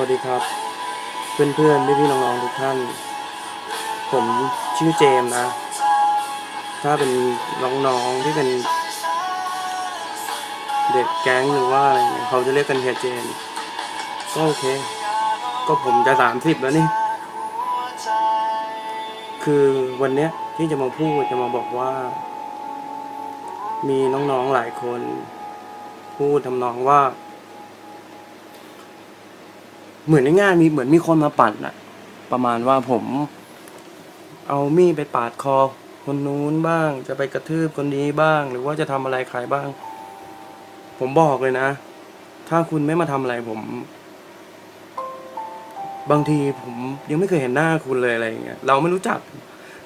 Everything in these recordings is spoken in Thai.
วัสดีครับ เพื่อนๆพี่ๆน้องๆทุกท่าน ผมชื่อเจมนะ ถ้าเป็นน้องๆที่เป็น เด็กแก๊งหรือว่าอะไรเงี้ยเขาจะเรียกกันเฮียเจมก็โอเค ก็ผมจะสามสิบแล้วนี่ คือวันเนี้ยที่จะมาพูดจะมาบอกว่า มีน้องๆหลายคน พูดทำนองว่า เหมือนง่ายๆมีเหมือนมีคนมาปั่นอะประมาณว่าผม เอามีดไปปาดคอ คนนู้นบ้าง จะไปกระทืบคนนี้บ้าง หรือว่าจะทำอะไรใครบ้าง ผมบอกเลยนะ ถ้าคุณไม่มาทำอะไรผม บางทีผมยังไม่เคยเห็นหน้าคุณเลยอะไรอย่างเงี้ยเราไม่รู้จัก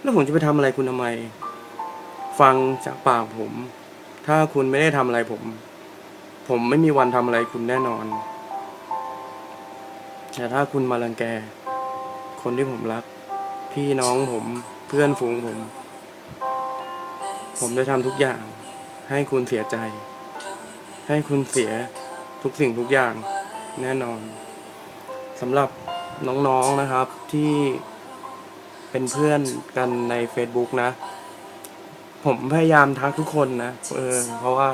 แล้วผมจะไปทำอะไรคุณทำไม ฟังจากปากผม ถ้าคุณไม่ได้ทำอะไรผม ผมไม่มีวันทำอะไรคุณแน่นอน แต่ถ้าคุณมารังแก คนที่ผมรัก พี่น้องผมเพื่อนฝูงผม ผมจะทำทุกอย่าง ให้คุณเสียใจ ให้คุณเสียทุกสิ่งทุกอย่างแน่นอนสำหรับน้องๆนะครับที่เป็นเพื่อนกันใน Facebook นะ ผมพยายามทักทุกคนนะ เออ เพราะว่า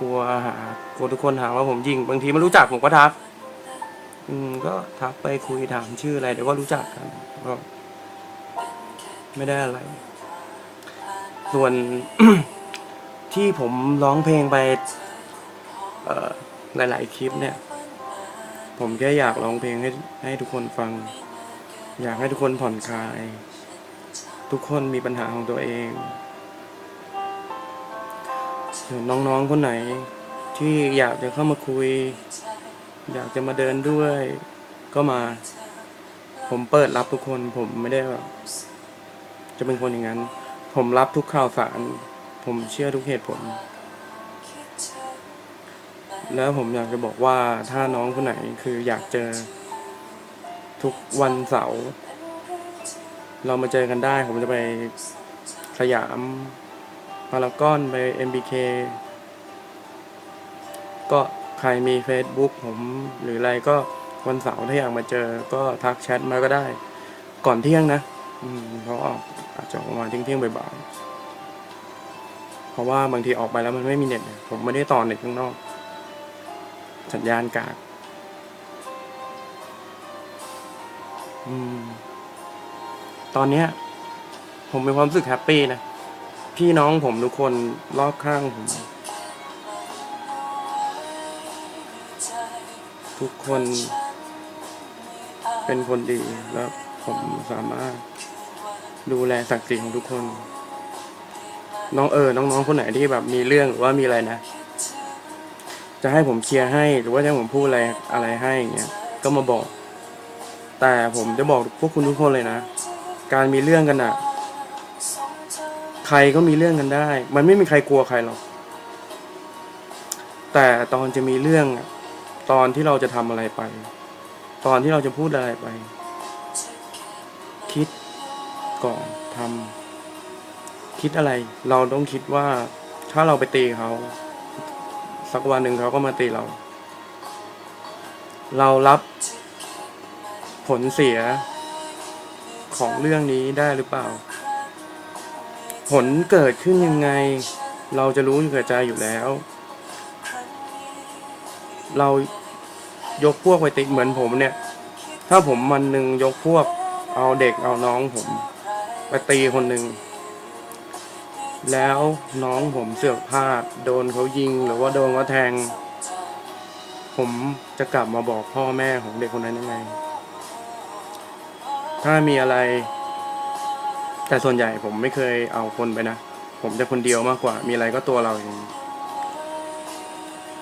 กลัวหากลัวทุกคนหาว่าผมยิง บางทีไม่รู้จักผมก็ทัก อืมก็ทักไปคุยถามชื่ออะไรเดี๋ยวก็รู้จักกันก็ไม่ได้อะไร ส่วนที่ผมร้องเพลงไปหลาย ๆ คลิปเนี่ย ผมแค่อยากร้องเพลงให้ให้ทุกคนฟัง อยากให้ทุกคนผ่อนคลาย ทุกคนมีปัญหาของตัวเอง น้องๆคนไหน ที่อยากจะเข้ามาคุย อยากจะมาเดินด้วย ก็มา ผมเปิดรับทุกคน ผมไม่ได้แบบจะเป็นคนอย่างนั้น ผมรับทุกข่าวสาร ผมเชื่อทุกเหตุผล แล้วผมอยากจะบอกว่าถ้าน้องคนไหนคืออยากเจอ ทุกวันเสาร์เรามาเจอกันได้ ผมจะไปสยาม พารากอนไป MBK ก็ใครมี Facebook ผมหรืออะไรก็วันเสาร์ถ้าอยากมาเจอก็ทักแชทมาก็ได้ ก่อนเที่ยงนะเพราะออกอาจจะออกมาเที่ยงเที่ยงบ่ายๆเพราะว่าบางทีออกไปแล้วมันไม่มีเน็ต ผมไม่ได้ต่อเน็ตข้างนอก สัญญาณกากอตอนเนี้ย ผมมีความรู้สึกแฮปปี้นะ พี่น้องผมทุกคนรอบข้างผม ทุกคนเป็นคนดีแล้วผมสามารถดูแลศักดิ์ศรีของทุกคน น้องเออ น้องๆคนไหนที่แบบมีเรื่องหรือว่ามีอะไรนะ จะให้ผมเคลียร์ให้หรือว่าจะให้ผมพูดอะไรอะไรให้อย่างเงี้ยก็มาบอก แต่ผมจะบอกพวกคุณทุกคนเลยนะ การมีเรื่องกันอะ ใครก็มีเรื่องกันได้ มันไม่มีใครกลัวใครหรอก แต่ตอนจะมีเรื่องอะตอนที่เราจะทำอะไรไป ตอนที่เราจะพูดอะไรไป คิดก่อนทำคิดอะไร เราต้องคิดว่าถ้าเราไปตีเขา สักวันหนึ่งเขาก็มาตีเรา เรารับผลเสียของเรื่องนี้ได้หรือเปล่า ผลเกิดขึ้นยังไง เราจะรู้อยู่กับใจอยู่แล้ว เรายกพวกไปติเหมือนผมเนี่ย ถ้าผมวันหนึ่งยกพวก เอาเด็กเอาน้องผม ไปตีคนหนึ่ง แล้วน้องผมเสือกพลาดโดนเขายิงหรือว่าโดนเขาแทง ผมจะกลับมาบอกพ่อแม่ของเด็กคนนั้นยังไง ถ้ามีอะไร แต่ส่วนใหญ่ผมไม่เคยเอาคนไปนะ ผมจะคนเดียวมากกว่า มีอะไรก็ตัวเราเอง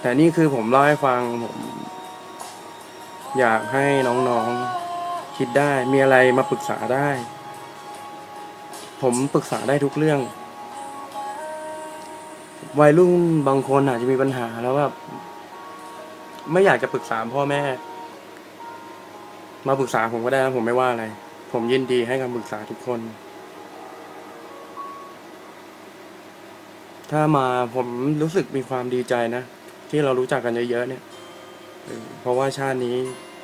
แต่นี่คือผมเล่าให้ฟังผม อยากให้น้องๆ คิดได้มีอะไรมาปรึกษาได้ ผมปรึกษาได้ทุกเรื่อง วัยรุ่นบางคนอาจจะมีปัญหาแล้วแบบไม่อยากจะปรึกษาพ่อแม่ มาปรึกษาผมก็ได้นะผมไม่ว่าอะไร ผมยินดีให้คำปรึกษาทุกคน ถ้ามาผมรู้สึกมีความดีใจนะ ที่เรารู้จักกันเยอะๆเนี่ย เพราะว่าชาตินี้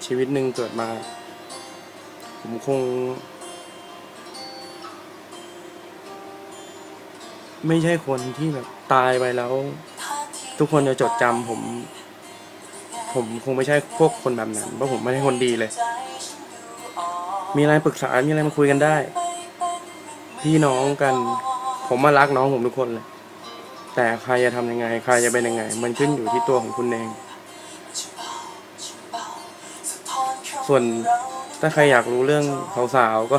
ชีวิตหนึ่งเกิดมา ผมคง ไม่ใช่คนที่แบบตายไปแล้ว ทุกคนจะจดจำผม ผมคงไม่ใช่พวกคนแบบนั้นเพราะผมไม่ใช่คนดีเลย มีอะไรปรึกษา มีอะไรมาคุยกันได้ พี่น้องกัน ผมมารักน้องผมทุกคนเลย แต่ใครจะทำยังไง ใครจะเป็นยังไง มันขึ้นอยู่ที่ตัวของคุณเอง ส่วนถ้าใครอยากรู้เรื่องสาวๆก็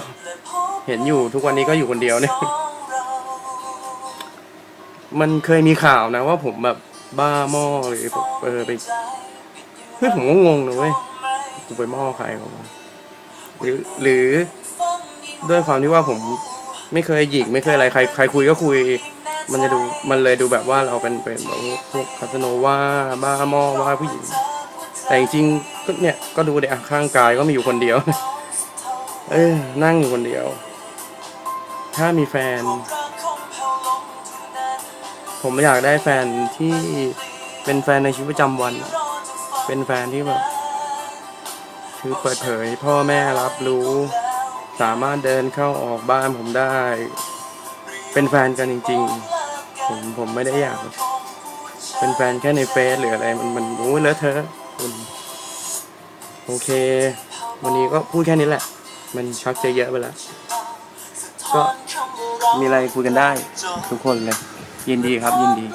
เห็นอยู่ทุกวันนี้ก็อยู่คนเดียวเนี่ย มันเคยมีข่าวนะว่าผมแบบบ้าหม้อหรือเออไปเฮ้ยผมก็งงนะเว้ยกูไปหม้อใครของมันหรือหรือด้วยความที่ว่าผมไม่เคยหยิกไม่เคยอะไรใครใครคุยก็คุย มันจะดูมันเลยดูแบบว่าเราเป็นเป็นแบบพวกคาสโนว่าบ้าหม้อบ้าผู้หญิง แต่จริงๆก็เนี่ยก็ดูเด็กข้างกายก็มีอยู่คนเดียว เออนั่งอยู่คนเดียว ถ้ามีแฟน ผมอยากได้แฟนที่เป็นแฟนในชีวิตประจำวัน เป็นแฟนที่แบบคือเปิดเผยพ่อแม่รับรู้ สามารถเดินเข้าออกบ้านผมได้ เป็นแฟนกันจริง ๆ ผมผมไม่ได้อยาก เป็นแฟนแค่ในเฟซหรืออะไร มันมันโอ้ยเลอะเทอะคุณโอเค วันนี้ก็พูดแค่นี้แหละ มันชักจะเยอะไปแล้ว ก็มีอะไรคุยกันได้ ทุกคนเลย ยินดีครับยินดี